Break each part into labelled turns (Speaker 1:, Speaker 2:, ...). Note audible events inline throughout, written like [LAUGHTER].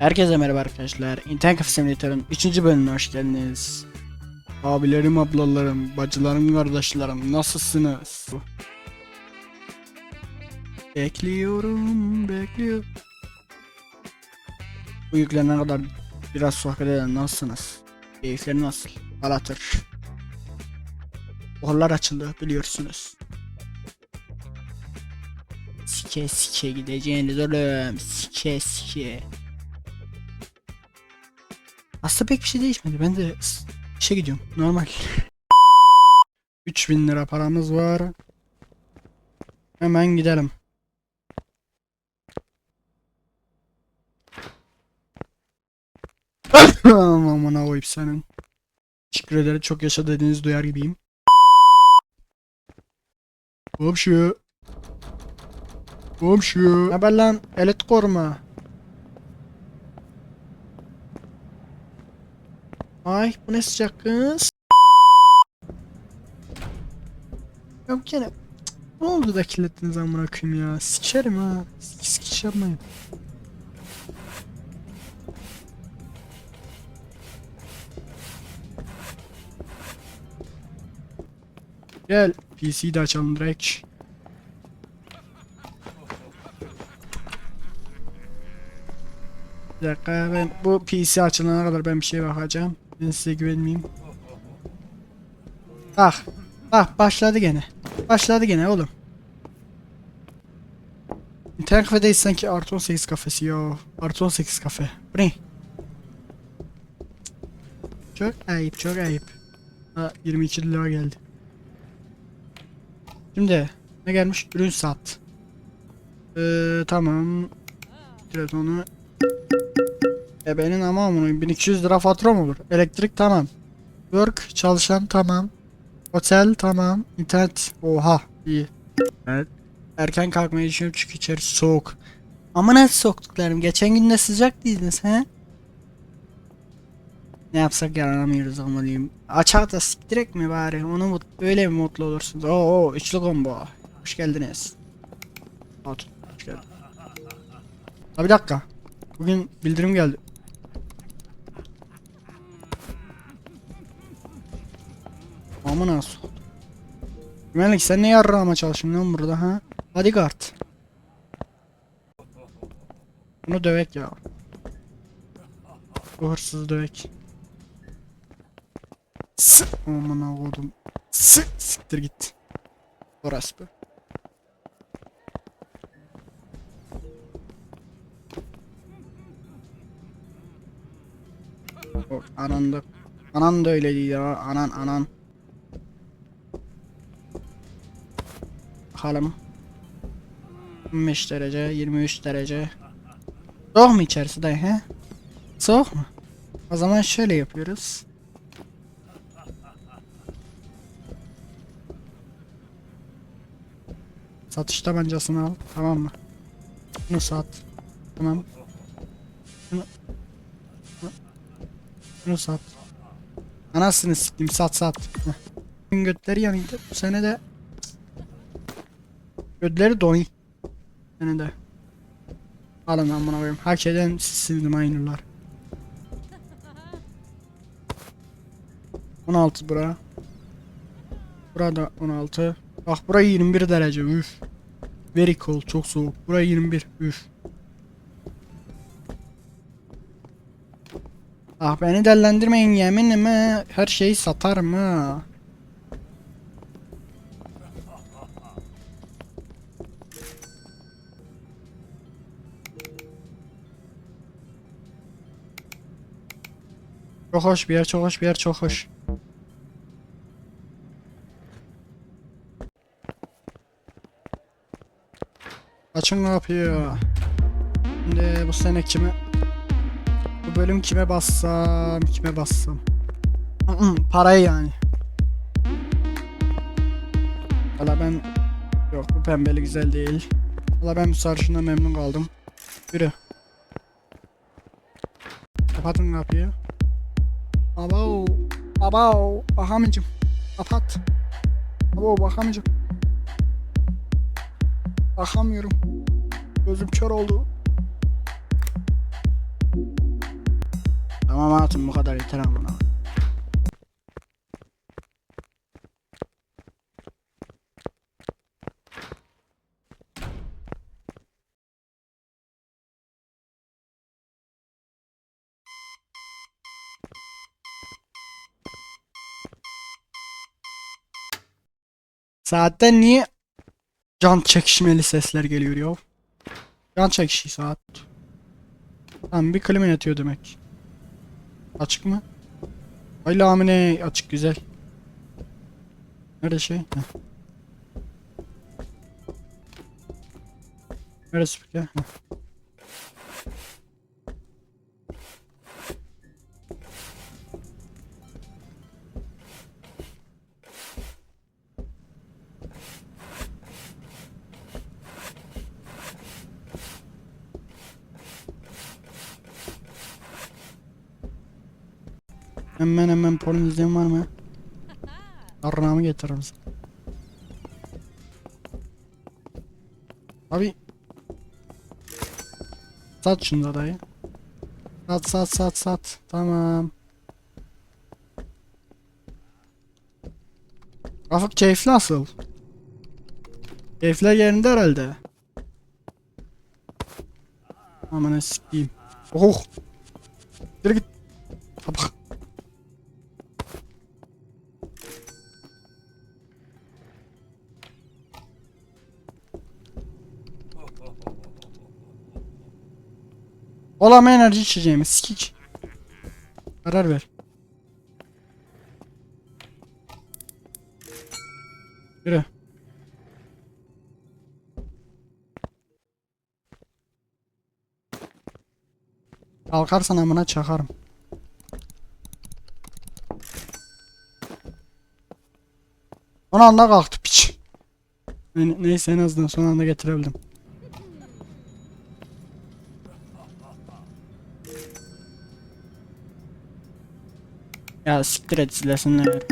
Speaker 1: Herkese merhaba arkadaşlar. İnternet Cafe Simulator'ın 3. bölümüne hoş geldiniz. Abilerim, ablalarım, bacılarım, kardeşlerim nasılsınız? Bekliyorum, bekliyorum. Bu yüklenene kadar biraz sohbet edelim. Nasılsınız? Keyifleri nasıl? Alatır. Okullar açıldı biliyorsunuz. Sike sike gideceğiniz oğlum. Sike sike. Aslında pek bir şey değişmedi. Ben de işe gidiyorum. Normal. [LAUGHS] 3000 lira paramız var. Hemen gidelim. [LAUGHS] Aman koyup senin. Teşekkür ederim. Çok yaşa dediğinizi duyar gibiyim. Komşu. Komşu. Ne haber lan? Elit koruma. Ay bu ne sıcak kız. Yok gene. Ne oldu da kirlettiniz amına koyayım ya. Sikerim ha. Sik sik yapmayın. Gel PC'yi de açalım direkt. Bir dakika ben bu PC açılana kadar ben bir şeye bakacağım. Ben size güvenmeyeyim. Ah. Ah başladı gene. Başladı gene oğlum. İnternet kafedeyiz sanki artı 18 kafesi ya. Artı 18 kafe. Bu ne? Çok ayıp çok ayıp. Ha 22 lira geldi. Şimdi ne gelmiş? Ürün sat. Ee, tamam. Direkt onu e benim ama amına 1200 lira fatura mı olur? Elektrik tamam. Work çalışan tamam. Otel tamam. İnternet oha iyi. Evet. Erken kalkmayı düşünüyorum çünkü içeri soğuk. Ama nasıl soğuktuklarım? Geçen gün de sıcak değildiniz he? Ne yapsak yaranamıyoruz amalıyım. Açar da siktirek mi bari? Onu mut öyle mi mutlu olursunuz? Oo, oo üçlü combo. Hoş geldiniz. Otur. Hoş geldin. Ha bir dakika. Bugün bildirim geldi. Aman nasıl? Güvenlik sen ne yarrağıma çalışıyorsun lan burada ha? Bodyguard. Bunu dövek ya. Bu hırsızı dövek. S aman avudum. S siktir git. Orası bu. O, anan da da öyleydi ya anan anan. Bakalım. 25 derece 23 derece. Soğuk mu içerisi dayı he? Soğuk mu? O zaman şöyle yapıyoruz. Satış tabancasını al tamam mı? Bunu sat. Tamam. Bunu, bunu, bunu sat. Anasını siktim sat sat. Heh. Götleri yanıydı. Bu sene de Götleri donuy. Sene de. Alın amına koyayım. Hak eden sizsiniz minorlar. 16 bura. Burada 16. Bak buraya 21 derece üf. Very cold çok soğuk. Buraya 21 üf. Ah beni dellendirmeyin yeminime her şeyi satarım ha. Çok hoş bir yer, çok hoş bir yer, çok hoş. Açın kapıyı. Şimdi bu sene kime... Bu bölüm kime bassam, kime bassam. Parayı yani. Valla ben... Yok bu pembeli güzel değil. Valla ben bu sarışından memnun kaldım. Yürü. Kapatın kapıyı. Abo. Abo. Bakamayacağım. Kapat. Abo bakamayacağım. Bakamıyorum. Gözüm kör oldu. Tamam hatun bu kadar yeter amına. Saatten niye can çekişmeli sesler geliyor ya? Can çekişi saat. Tamam bir klima yatıyor demek. Açık mı? Ay lamine açık güzel. Nerede şey? Heh. Nerede spiker? Heh. Hemen hemen porno izleyen var mı? Arnamı [LAUGHS] getirir misin? Abi. Sat şunu da dayı. Sat sat sat sat. Tamam. Rafık keyifli nasıl? Keyifler yerinde herhalde. Aman sikeyim Oh. Yürü git Olam enerji içeceğimi sikik. Karar ver. Yürü. Kalkarsan amına çakarım. Son anda kalktı piç. Ne- Neyse en azından son anda getirebildim. Ya siktir et silesinler.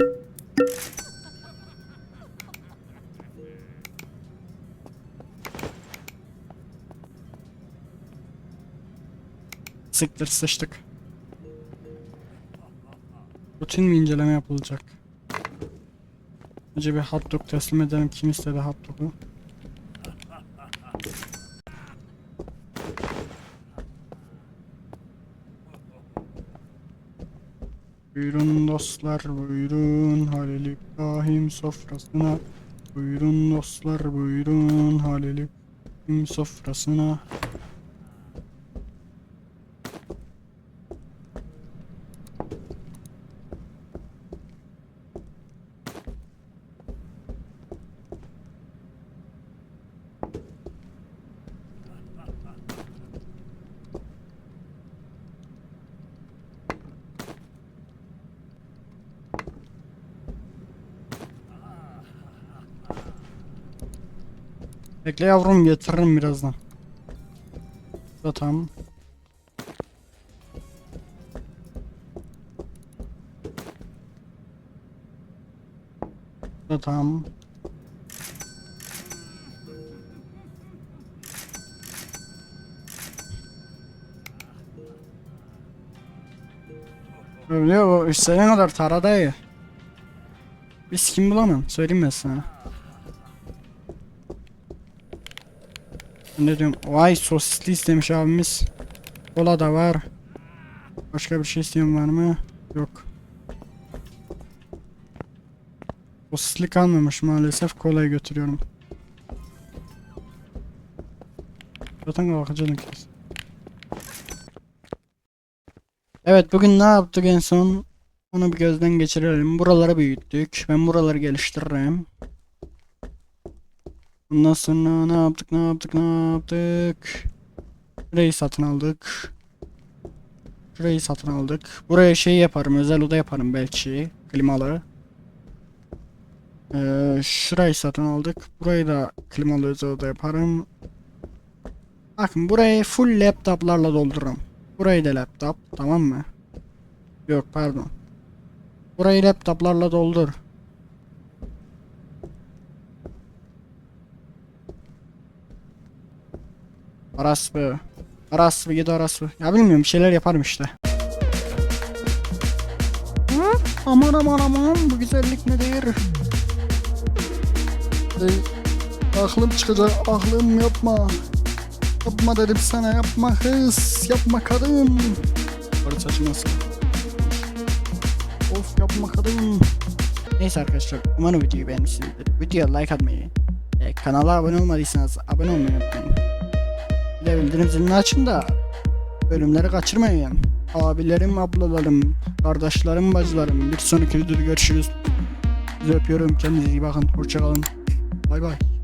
Speaker 1: Siktir sıçtık. Rutin mi inceleme yapılacak? Önce bir teslim edelim. Kim istedi hot? Buyurun dostlar buyurun. Halil İbrahim sofrasına. Buyurun dostlar buyurun. Halil İbrahim sofrasına Bekle yavrum getiririm birazdan. Da tamam. Da tamam. Öyle o istediğin kadar tara dayı. Biz kim bulamam söyleyeyim ben sana. Ne diyorum? Vay sosisli istemiş abimiz. Kola da var. Başka bir şey isteyen var mı? Yok. Sosisli kalmamış maalesef. Kolayı götürüyorum. Zaten kesin. Evet bugün ne yaptık en son? Onu bir gözden geçirelim. Buraları büyüttük. Ben buraları geliştiririm. Bundan sonra ne yaptık ne yaptık ne yaptık? Şurayı satın aldık. Şurayı satın aldık. Buraya şey yaparım özel oda yaparım belki. Klimalı. Ee, şurayı satın aldık. Burayı da klimalı özel oda yaparım. Bakın burayı full laptoplarla doldururum. Burayı da laptop tamam mı? Yok pardon. Burayı laptoplarla doldur. Arasbı. Arasbı gidi arasbı. Ya bilmiyorum bir şeyler yaparım işte. Aman aman aman bu güzellik nedir? Ee, aklım çıkacak aklım yapma. Yapma dedim sana yapma kız yapma kadın. Yukarı saçı nasıl? Of yapma kadın. Neyse arkadaşlar umarım videoyu beğenmişsinizdir. Videoya like atmayı, e, kanala abone olmadıysanız abone olmayı unutmayın. De bildirim zilini açın da bölümleri kaçırmayın. Abilerim, ablalarım, kardeşlerim, bacılarım. Bir sonraki videoda görüşürüz. Sizi öpüyorum. Kendinize iyi bakın. Hoşçakalın. Bay bay.